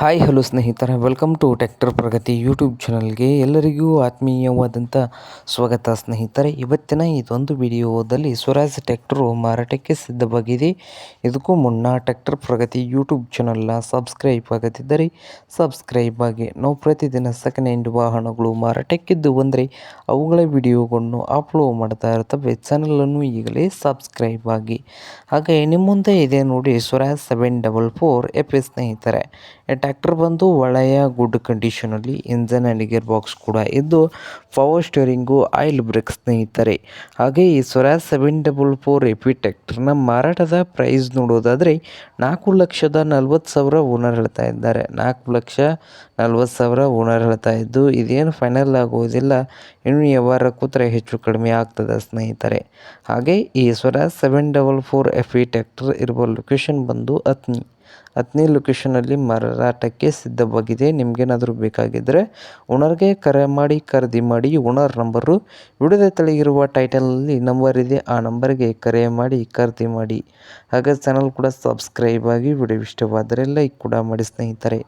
Hi hello ಸ್ನೇಹಿತರೆ, welcome to tractor Pragati YouTube ಚಾನಲ್ಗೆ ಎಲ್ಲರಿಗೂ ಆತ್ಮೀಯವಾದಂಥ ಸ್ವಾಗತ ಸ್ನೇಹಿತರೆ. ಇವತ್ತಿನ ಇದೊಂದು ವಿಡಿಯೋದಲ್ಲಿ ಸ್ವರಾಜ್ ಟ್ಯಾಕ್ಟರು ಮಾರಾಟಕ್ಕೆ ಸಿದ್ಧವಾಗಿದೆ. ಇದಕ್ಕೂ ಮುನ್ನ ಟ್ಯಾಕ್ಟರ್ ಪ್ರಗತಿ ಯೂಟ್ಯೂಬ್ ಚಾನಲ್ನ ಸಬ್ಸ್ಕ್ರೈಬ್ ಆಗದಿದ್ದರೆ ಸಬ್ಸ್ಕ್ರೈಬ್ ಆಗಿ. ನಾವು ಪ್ರತಿದಿನ ಸೆಕೆಂಡ್ ಹ್ಯಾಂಡ್ ವಾಹನಗಳು ಮಾರಾಟಕ್ಕಿದ್ದು ಬಂದರೆ ಅವುಗಳ ವಿಡಿಯೋಗಳನ್ನು ಅಪ್ಲೋಡ್ ಮಾಡ್ತಾ ಇರ್ತವೆ. ಚಾನಲನ್ನು ಈಗಲೇ ಸಬ್ಸ್ಕ್ರೈಬ್ ಆಗಿ. ಹಾಗೆ ನಿಮ್ಮ ಮುಂದೆ ಇದೆ ನೋಡಿ Swaraj seven double four F ಸ್ನೇಹಿತರೆ. ಟ್ರ್ಯಾಕ್ಟರ್ ಬಂದು ಒಳ್ಳೆಯ ಗುಡ್ ಕಂಡೀಷನಲ್ಲಿ ಇಂಜನ್ ಆ್ಯಂಡ್ ಗಿಯರ್ ಬಾಕ್ಸ್ ಕೂಡ ಇದ್ದು ಪವರ್ ಸ್ಟೇರಿಂಗು ಆಯಿಲ್ ಬ್ರೇಕ್ ಸ್ನೇಹಿತರೆ. ಹಾಗೆ ಈ Swaraj seven double four AP ಟ್ಯಾಕ್ಟರ್ನ ಮಾರಾಟದ ಪ್ರೈಸ್ ನೋಡೋದಾದರೆ ನಾಲ್ಕು ಲಕ್ಷದ ನಲ್ವತ್ತು ಸಾವಿರ ಓನರ್ ಹೇಳ್ತಾ ಇದ್ದಾರೆ. ನಾಲ್ಕು ಲಕ್ಷ ನಲ್ವತ್ತು ಸಾವಿರ ಓನರ್ ಹೇಳ್ತಾ ಇದ್ದು, ಇದೇನು ಫೈನಲ್ ಆಗೋದಿಲ್ಲ. ಇನ್ನು ವ್ಯವಹಾರ ಕೂತ್ರೆ ಹೆಚ್ಚು ಕಡಿಮೆ ಆಗ್ತದೆ ಸ್ನೇಹಿತರೆ. ಹಾಗೆ ಈ Swaraj seven double four F E tractor ಇರುವ ಲೊಕೇಶನ್ ಬಂದು ಅತ್ನಿ ಹತ್ತನೇ ಲೊಕೇಶನಲ್ಲಿ ಮಾರಾಟಕ್ಕೆ ಸಿದ್ಧವಾಗಿದೆ. ನಿಮಗೇನಾದರೂ ಬೇಕಾಗಿದ್ದರೆ ಓನರ್ಗೆ ಕರೆ ಮಾಡಿ, ಖರೀದಿ ಮಾಡಿ, ಓನರ್ ನಂಬರು ವಿಡಿಯೋದ ತಳಗಿರುವ ಟೈಟಲ್ನಲ್ಲಿ ನಂಬರ್ ಇದೆ. ಆ ನಂಬರ್ಗೆ ಕರೆ ಮಾಡಿ, ಖರೀದಿ ಮಾಡಿ. ಹಾಗೆ ಚಾನಲ್ ಕೂಡ ಸಬ್ಸ್ಕ್ರೈಬ್ ಆಗಿ ವಿಡಿಯೋ ಇಷ್ಟವಾದರೆ ಲೈಕ್ ಕೂಡ ಮಾಡಿ ಸ್ನೇಹಿತರೆ.